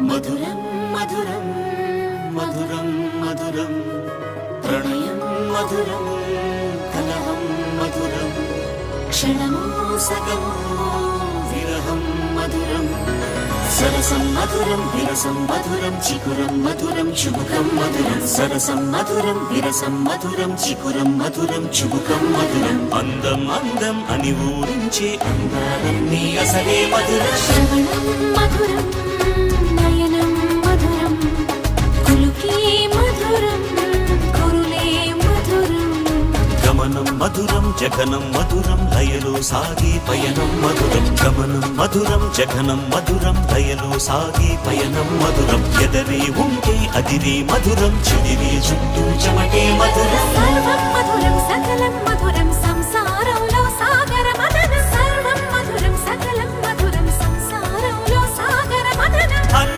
మధురం మధురం మధురం మధురం ప్రణయం మధురం కలహం మధురం క్షణము సగము విరహం మధురం సరసం మధురం విరసం మధురం చికురం మధురం చుబుకం మధురం సరసం మధురం విరసం మధురం చికురం మధురం చుబుకం మధురం అందం అందం అని ఊరించే అందాలన్నీ అసలే మధురం. శ్రవణం మధురం గమనం మధురం జగనం మధురం లయలో సాగి పయనం మధురం గమనం మధురం జగనం మధురం లయలో సాగి పయనం మధురం. ఎదరే ఉంటే అదిరే మధురం చెదిరే